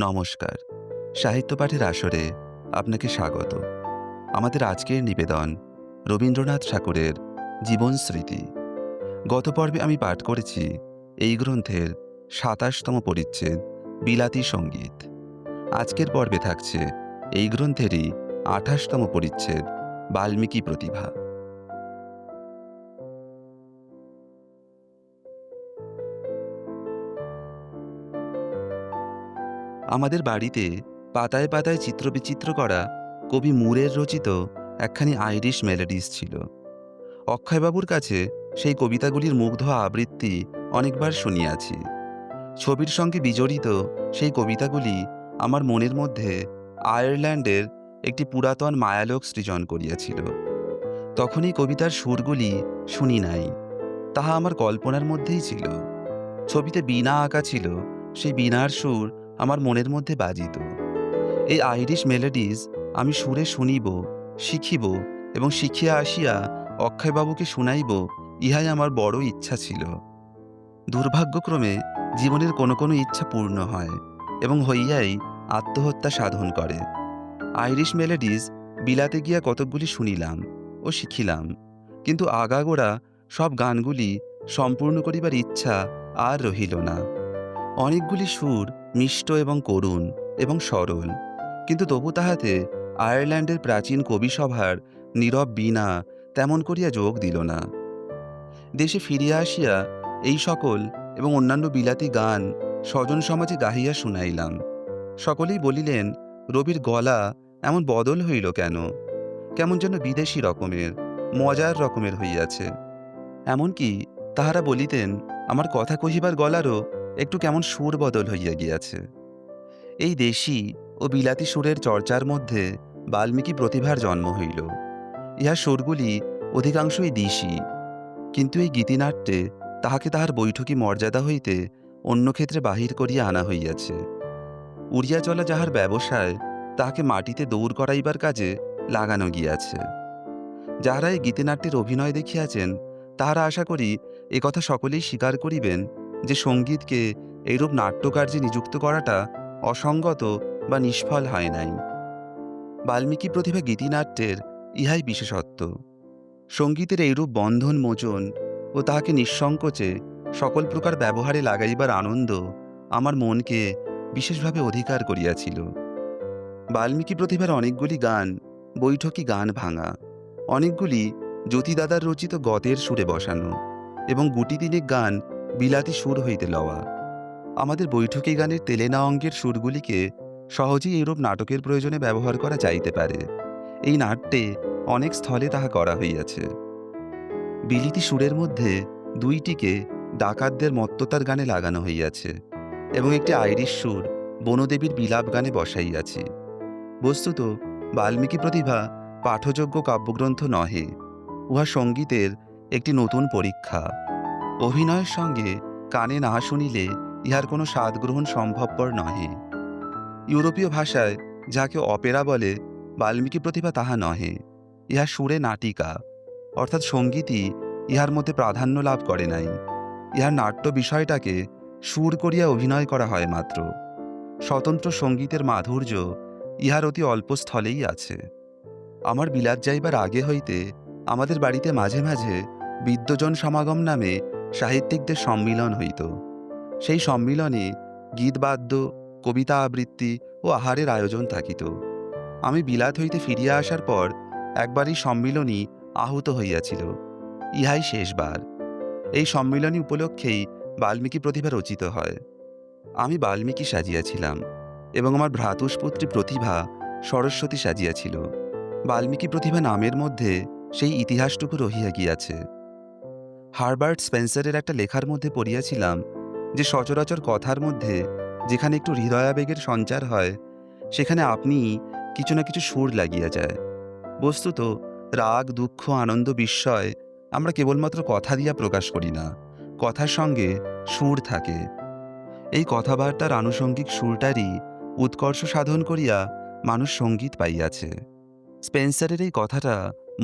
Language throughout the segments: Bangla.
নমস্কার। সাহিত্য পাঠের আসরে আপনাকে স্বাগত। আমাদের আজকের নিবেদন রবীন্দ্রনাথ ঠাকুরের জীবন স্মৃতি। গত পর্বে আমি পাঠ করেছি এই গ্রন্থের সাতাশতম পরিচ্ছেদ, বিলাতি সংগীত। আজকের পর্বে থাকছে এই গ্রন্থেরই আঠাশতম পরিচ্ছেদ, বাল্মীকি প্রতিভা। আমাদের বাড়িতে পাতায় পাতায় চিত্রবিচিত্র করা কবি মুরের রচিত একখানি আইরিশ মেলোডিস ছিল। অক্ষয়বাবুর কাছে সেই কবিতাগুলির মুগ্ধ আবৃত্তি অনেকবার শুনিয়াছি। ছবির সঙ্গে বিজড়িত সেই কবিতাগুলি আমার মনের মধ্যে আয়ারল্যান্ডের একটি পুরাতন মায়ালোক সৃজন করিয়াছিল। তখনই কবিতার সুরগুলি শুনি নাই, তাহা আমার কল্পনার মধ্যেই ছিল। ছবিতে বীণা আঁকা ছিল, সেই বীণার সুর আমার মনের মধ্যে বাজিত। এই আইরিশ মেলোডিজ আমি সুরে শুনিব, শিখিব এবং শিখিয়া আসিয়া অক্ষয়বাবুকে শুনাইব, ইহাই আমার বড় ইচ্ছা ছিল। দুর্ভাগ্যক্রমে জীবনের কোনো কোনো ইচ্ছা পূর্ণ হয় এবং হইয়াই আত্মহত্যা সাধন করে। আইরিশ মেলোডিজ বিলাতে গিয়া কতকগুলি শুনিলাম ও শিখিলাম, কিন্তু আগাগোড়া সব গানগুলি সম্পূর্ণ করিবার ইচ্ছা আর রহিল না। অনেকগুলি সুর মিষ্ট এবং করুণ এবং সরল। কিন্তু তবু তাহাতে আয়ারল্যান্ডের প্রাচীন কবিসভার নীরব বীণা তেমন করিয়া যোগ দিল না। দেশে ফিরিয়া আসিয়া এই সকল এবং অন্যান্য বিলাতি গান স্বজন সমাজে গাহিয়া শুনাইলাম। সকলেই বলিলেন, রবির গলা এমন বদল হইল কেন? কেমন যেন বিদেশি রকমের, মজার রকমের হইয়াছে। এমনকি তাহারা বলিতেন, আমার কথা কহিবার গলারও একটু কেমন সুর বদল হইয়া গিয়াছে। এই দেশি ও বিলাতি সুরের চর্চার মধ্যে বাল্মীকি প্রতিভার জন্ম হইল। ইহার সুরগুলি অধিকাংশই দিশি, কিন্তু এই গীতিনাট্যে তাহাকে তাহার বৈঠকি মর্যাদা হইতে অন্য ক্ষেত্রে বাহির করিয়া আনা হইয়াছে। উড়িয়া চলা যাহার ব্যবসায় তাহাকে মাটিতে দৌড় করাইবার কাজে লাগানো গিয়াছে। যাহারা এই গীতিনাট্যের অভিনয় দেখিয়াছেন, তাহারা আশা করি একথা সকলেই স্বীকার করিবেন যে সঙ্গীতকে এইরূপ নাট্যকার্যে নিযুক্ত করাটা অসঙ্গত বা নিষ্ফল হয় নাই। বাল্মীকি প্রতিভা গীতিনাট্যের ইহাই বিশেষত্ব। সঙ্গীতের এইরূপ বন্ধন মোচন ও তাহাকে নিঃসংকোচে সকল প্রকার ব্যবহারে লাগাইবার আনন্দ আমার মনকে বিশেষভাবে অধিকার করিয়াছিল। বাল্মীকি প্রতিভার অনেকগুলি গান, বৈঠকি গান ভাঙা, অনেকগুলি জ্যোতিদাদার রচিত গতের সুরে বসানো এবং গুটি তিনেক গান বিলাতি সুর হইতে লওয়া। আমাদের বৈঠকি গানের তেলেনা অঙ্গের সুরগুলিকে সহজেই এরূপ নাটকের প্রয়োজনে ব্যবহার করা যাইতে পারে। এই নাট্যে অনেক স্থলে তাহা করা হইয়াছে। বিলিতি সুরের মধ্যে দুইটিকে ডাকাতদের মত্ততার গানে লাগানো হইয়াছে এবং একটি আইরিশ সুর বনদেবীর বিলাপ গানে বসাইয়াছি। বস্তুত বাল্মীকি প্রতিভা পাঠযোগ্য কাব্যগ্রন্থ নহে, উহা সঙ্গীতের একটি নতুন পরীক্ষা। অভিনয়ের সঙ্গে কানে না শুনিলে ইহার কোনো স্বাদ গ্রহণ সম্ভবপর নহে। ইউরোপীয় ভাষায় যাকে অপেরা বলে, বাল্মীকি প্রতিভা তাহা নহে। ইহা সুরে নাটিকা, অর্থাৎ সঙ্গীতই ইহার মধ্যে প্রাধান্য লাভ করে নাই। ইহার নাট্য বিষয়টাকে সুর করিয়া অভিনয় করা হয় মাত্র। স্বতন্ত্র সঙ্গীতের মাধুর্য ইহার অতি অল্প স্থলেই আছে। আমার বিলাত যাইবার আগে হইতে আমাদের বাড়িতে মাঝে মাঝে বিদ্যজন সমাগম নামে সাহিত্যিকদের সম্মিলন হইত। সেই সম্মিলনে গীতবাদ্য, কবিতা আবৃত্তি ও আহারের আয়োজন থাকিত। আমি বিলাত হইতে ফিরিয়া আসার পর একবারই সম্মিলনী আহত হইয়াছিল। ইহাই শেষবার। এই সম্মিলনী উপলক্ষেই বাল্মীকি প্রতিভা রচিত হয়। আমি বাল্মীকি সাজিয়াছিলাম এবং আমার ভ্রাতুষ্পুত্রী প্রতিভা সরস্বতী সাজিয়াছিল। বাল্মীকি প্রতিভা নামের মধ্যে সেই ইতিহাসটুকু রহিয়া গিয়াছে। হারবার্ট স্পেন্সারের একটা লেখার মধ্যে পড়িয়াছিলাম যে সচরাচর কথার মধ্যে যেখানে একটু হৃদয়াবেগের সঞ্চার হয়, সেখানে আপনি কিছু না কিছু সুর লাগিয়া যায়। বস্তুত রাগ, দুঃখ, আনন্দ, বিস্ময় আমরা কেবলমাত্র কথা দিয়া প্রকাশ করি না, কথার সঙ্গে সুর থাকে। এই কথাবার্তার আনুষঙ্গিক সুরটারই উৎকর্ষ সাধন করিয়া মানুষ সংগীত পাইয়াছে। স্পেন্সারের এই কথাটা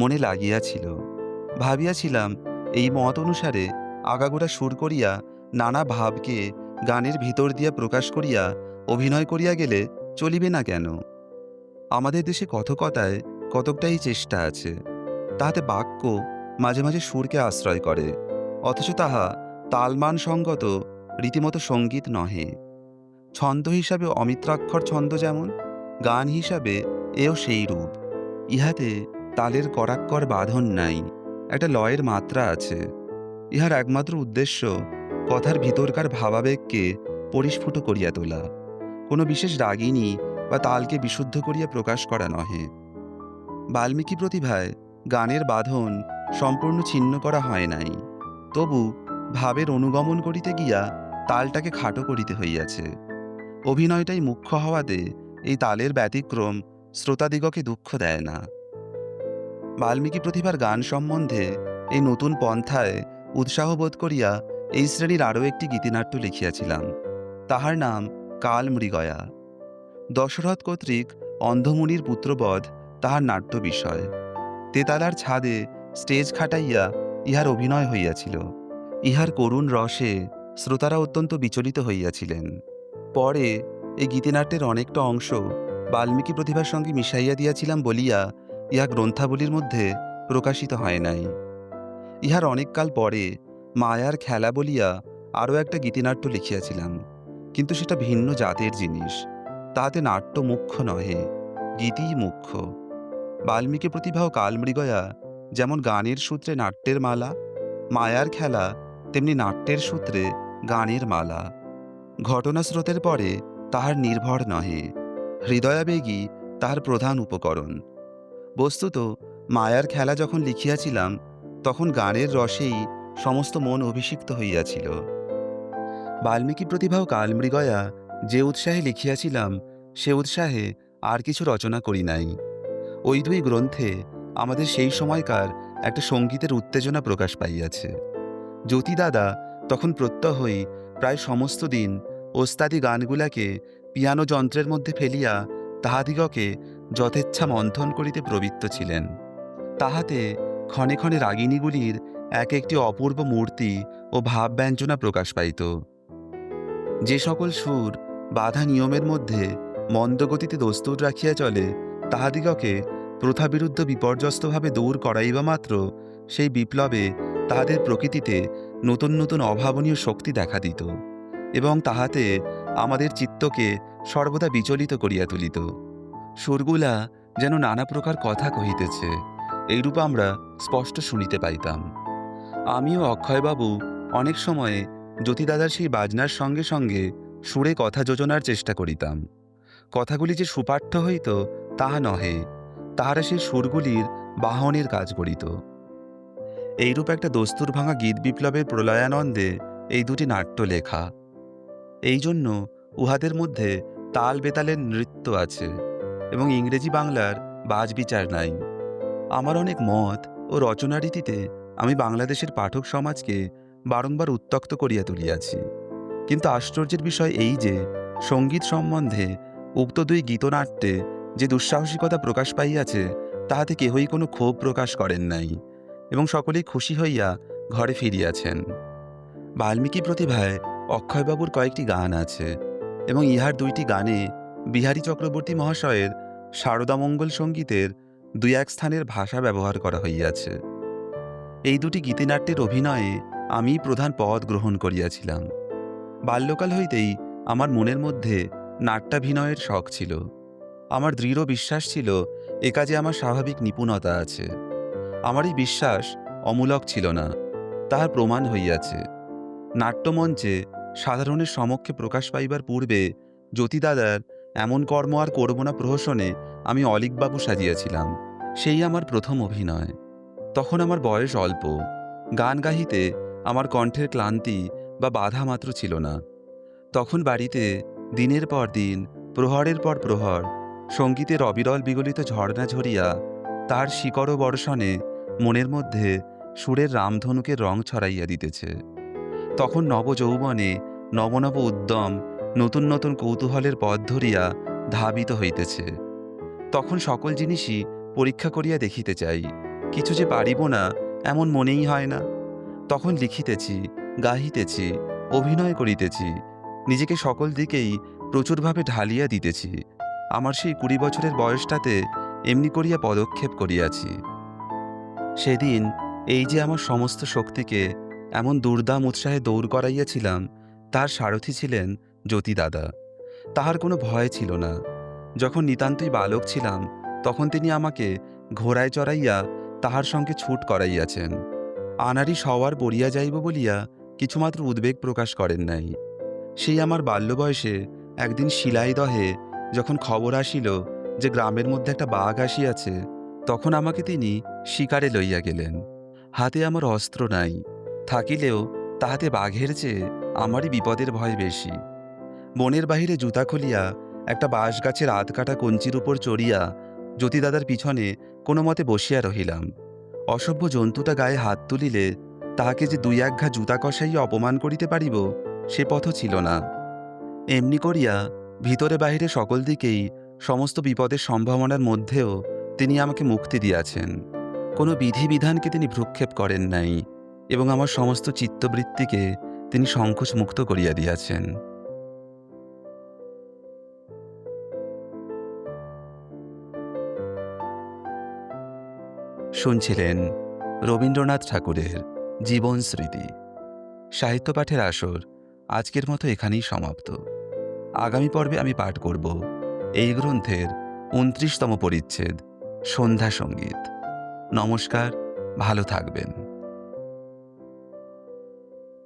মনে লাগিয়াছিল। ভাবিয়াছিলাম এই মত অনুসারে আগাগোড়া সুর করিয়া, নানা ভাবকে গানের ভিতর দিয়া প্রকাশ করিয়া, অভিনয় করিয়া গেলে চলিবে না কেন? আমাদের দেশে কথকতায় কতকটাই চেষ্টা আছে, তাহাতে বাক্য মাঝে মাঝে সুরকে আশ্রয় করে, অথচ তাহা তালমান সঙ্গত রীতিমতো সংগীত নহে। ছন্দ হিসাবে অমিত্রাক্ষর ছন্দ যেমন, গান হিসাবে এও সেই রূপ। ইহাতে তালের করাক্কর বাঁধন নাই। একটা লয়ের মাত্রা আছে। ইহার একমাত্র উদ্দেশ্য কথার ভিতরকার ভাবাবেগকে পরিস্ফুট করিয়া তোলা। কোনো বিশেষ রাগিনী বা তালকে বিশুদ্ধ করিয়া প্রকাশ করা নহে। বাল্মীকি প্রতিভায় গানের বাঁধন সম্পূর্ণ ছিন্ন করা হয় নাই। তবু ভাবের অনুগমন করিতে গিয়া তালটাকে খাটো করিতে হইয়াছে। অভিনয়টাই মুখ্য হওয়াতে এই তালের ব্যতিক্রম শ্রোতাদিগকে দুঃখ দেয় না। বাল্মীকি প্রতিভার গান সম্বন্ধে এই নতুন পন্থায় উৎসাহ বোধ করিয়া এই শ্রেণির আরও একটি গীতিনাট্য লিখিয়াছিলাম। তাহার নাম কাল মৃগয়া। দশরথ কর্তৃক অন্ধমুনির পুত্রবধ তাহার নাট্য বিষয়। তেতালার ছাদে স্টেজ খাটাইয়া ইহার অভিনয় হইয়াছিল। ইহার করুণ রসে শ্রোতারা অত্যন্ত বিচলিত হইয়াছিলেন। পরে এই গীতিনাট্যের অনেকটা অংশ বাল্মীকি প্রতিভার সঙ্গে মিশাইয়া দিয়াছিলাম বলিয়া ইহা গ্রন্থাবলীর মধ্যে প্রকাশিত হয় নাই। ইহার অনেককাল পরে মায়ার খেলা বলিয়া আরও একটা গীতিনাট্য লিখিয়াছিলাম, কিন্তু সেটা ভিন্ন জাতের জিনিস তাহাতে নাট্য মুখ্য নহে, গীতিই মুখ্য। বাল্মীকি প্রতিভা ও কালমৃগয়া যেমন গানের সূত্রে নাট্যের মালা, মায়ার খেলা তেমনি নাট্যের সূত্রে গানের মালা। ঘটনাস্রোতের পরে তাহার নির্ভর নহে, হৃদয়াবেগী তাহার প্রধান উপকরণ। বস্তুত, মায়ার খেলা যখন লিখিয়াছিলাম, তখন গানের রসেই সমস্ত মন অভিষিক্ত হইয়াছিল। বাল্মীকি প্রতিভা ও কালমৃগয়া যে উৎসাহে লিখিয়াছিলাম, সে উৎসাহে আর কিছু রচনা করি নাই। ওই দুই গ্রন্থে আমাদের সেই সময়কার একটা সঙ্গীতের উত্তেজনা প্রকাশ পাইয়াছে। জ্যোতিদাদা তখন প্রত্যহই প্রায় সমস্ত দিন ওস্তাদি গানগুলাকে পিয়ানো যন্ত্রের মধ্যে ফেলিয়া তাহাদিগকে যথেচ্ছা মন্থন করিতে প্রবৃত্ত ছিলেন। তাহাতে ক্ষণে ক্ষণে রাগিণীগুলির এক একটি অপূর্ব মূর্তি ও ভাবব্যঞ্জনা প্রকাশ পাইত। যে সকল সুর বাধা নিয়মের মধ্যে মন্দগতিতে দস্তুর রাখিয়া চলে, তাহাদিগকে প্রথাবিরুদ্ধ বিপর্যস্তভাবে দূর করাইবা মাত্র সেই বিপ্লবে তাহাদের প্রকৃতিতে নতুন নতুন অভাবনীয় শক্তি দেখা দিত এবং তাহাতে আমাদের চিত্তকে সর্বদা বিচলিত করিয়া তুলিত। সুরগুলা যেন নানা প্রকার কথা কহিতেছে, এইরূপ আমরা স্পষ্ট শুনিতে পাইতাম। আমিও অক্ষয়বাবু অনেক সময়ে জ্যোতিদাদার সেই বাজনার সঙ্গে সঙ্গে সুরে কথা যোজনার চেষ্টা করিতাম। কথাগুলি যে সুপাঠ্য হইত, তাহা নহে, তাহারা সেই সুরগুলির বাহনের কাজ করিত। এইরূপ একটা দস্তুর ভাঙা গীত বিপ্লবের প্রলয়ানন্দে এই দুটি নাট্য লেখা। এই জন্য উহাদের মধ্যে তাল বেতালের নৃত্য আছে। এবং ইংরেজি বাংলার বাজবিচার নাই। আমার অনেক মত ও রচনা রীতিতে আমি বাংলাদেশের পাঠক সমাজকে বারংবার উত্তক্ত করিয়া তুলিয়াছি। কিন্তু আশ্চর্যের বিষয় এই যে, সংগীত সম্বন্ধে উক্ত দুই গীতনাট্যে যে দুঃসাহসিকতা প্রকাশ পাইয়াছে, তাহাতে কেহই কোনো ক্ষোভ প্রকাশ করেন নাই এবং সকলেই খুশি হইয়া ঘরে ফিরিয়াছেন। বাল্মীকি প্রতিভায় অক্ষয়বাবুর কয়েকটি গান আছে এবং ইহার দুইটি গানে বিহারী চক্রবর্তী মহাশয়ের শারদামঙ্গল সঙ্গীতের দুই এক স্থানের ভাষা ব্যবহার করা হইয়াছে। এই দুটি গীতিনাট্যের অভিনয়ে আমি প্রধান পদ গ্রহণ করিয়াছিলাম। বাল্যকাল হইতেই আমার মনের মধ্যে নাট্যাভিনয়ের শখ ছিল। আমার দৃঢ় বিশ্বাস ছিল এ কাজে আমার স্বাভাবিক নিপুণতা আছে। আমার এই বিশ্বাস অমূলক ছিল না, তাহার প্রমাণ হইয়াছে। নাট্যমঞ্চে সাধারণের সমক্ষে প্রকাশ পাইবার পূর্বে জ্যোতিদাদার এমন কর্ম আর করব না প্রহসনে আমি অলিকবাবু সাজিয়াছিলাম। সেই আমার প্রথম অভিনয়। তখন আমার বয়স অল্প। গান গাহিতে আমার কণ্ঠের ক্লান্তি বা বাধা মাত্র ছিল না। তখন বাড়িতে দিনের পর দিন, প্রহরের পর প্রহর, সঙ্গীতের অবিরল বিগলিত ঝর্ণা ঝরিয়া তার শিকড় বর্ষণে মনের মধ্যে সুরের রামধনুকে রং ছড়াইয়া দিতেছে। তখন নবযৌবনে নবনব উদ্যম নতুন নতুন কৌতূহলের পথ ধরিয়া ধাবিত হইতেছে। তখন সকল জিনিসই পরীক্ষা করিয়া দেখিতে চাই, কিছু যে পারিব না, এমন মনেই হয় না। তখন লিখিতেছি, গাহিতেছি, অভিনয় করিতেছি, নিজেকে সকল দিকেই প্রচুরভাবে ঢালিয়া দিতেছি। আমার সেই কুড়ি বছরের বয়সটাতে এমনি করিয়া পদক্ষেপ করিয়াছি। সেদিন এই যে আমার সমস্ত শক্তিকে এমন দুর্দাম উৎসাহে দৌড় করাইয়াছিলাম, তার সারথি ছিলেন জ্যোতি দাদা তাহার কোনো ভয় ছিল না। যখন নিতান্তই বালক ছিলাম, তখন তিনি আমাকে ঘোড়ায় চড়াইয়া তাহার সঙ্গে ছুট করাইয়াছেন। আনারি সওয়ার পড়িয়া যাইব বলিয়া কিছুমাত্র উদ্বেগ প্রকাশ করেন নাই। সেই আমার বাল্য বয়সে একদিন শিলাইদহে যখন খবর আসিল যে গ্রামের মধ্যে একটা বাঘ আসিয়াছে, তখন আমাকে তিনি শিকারে লইয়া গেলেন। হাতে আমার অস্ত্র নাই, থাকিলেও তাহাতে বাঘের চেয়ে আমারই বিপদের ভয় বেশি। বনের বাহিরে জুতা খুলিয়া একটা বাঁশ গাছের আধ কাটা কঞ্চির উপর চড়িয়া জ্যোতিদাদার পিছনে কোনো মতে বসিয়া রহিলাম। অসভ্য জন্তুটা গায়ে হাত তুলিলে তাহাকে যে দুই এক ঘা জুতা কষাইয়া অপমান করিতে পারিব, সে পথ ছিল না। এমনি করিয়া ভিতরে বাহিরে সকল দিকেই সমস্ত বিপদের সম্ভাবনার মধ্যেও তিনি আমাকে মুক্তি দিয়াছেন। কোনো বিধিবিধানকে তিনি ভ্রুক্ষেপ করেন নাই এবং আমার সমস্ত চিত্তবৃত্তিকে তিনি সংকোচ মুক্ত করিয়া দিয়াছেন। শুনছিলেন রবীন্দ্রনাথ ঠাকুরের জীবন স্মৃতি। সাহিত্য পাঠের আসর আজকের মতো এখানেই সমাপ্ত। আগামী পর্বে আমি পাঠ করব এই গ্রন্থের উনত্রিশতম পরিচ্ছেদ, সন্ধ্যা সংগীত। নমস্কার, ভালো থাকবেন।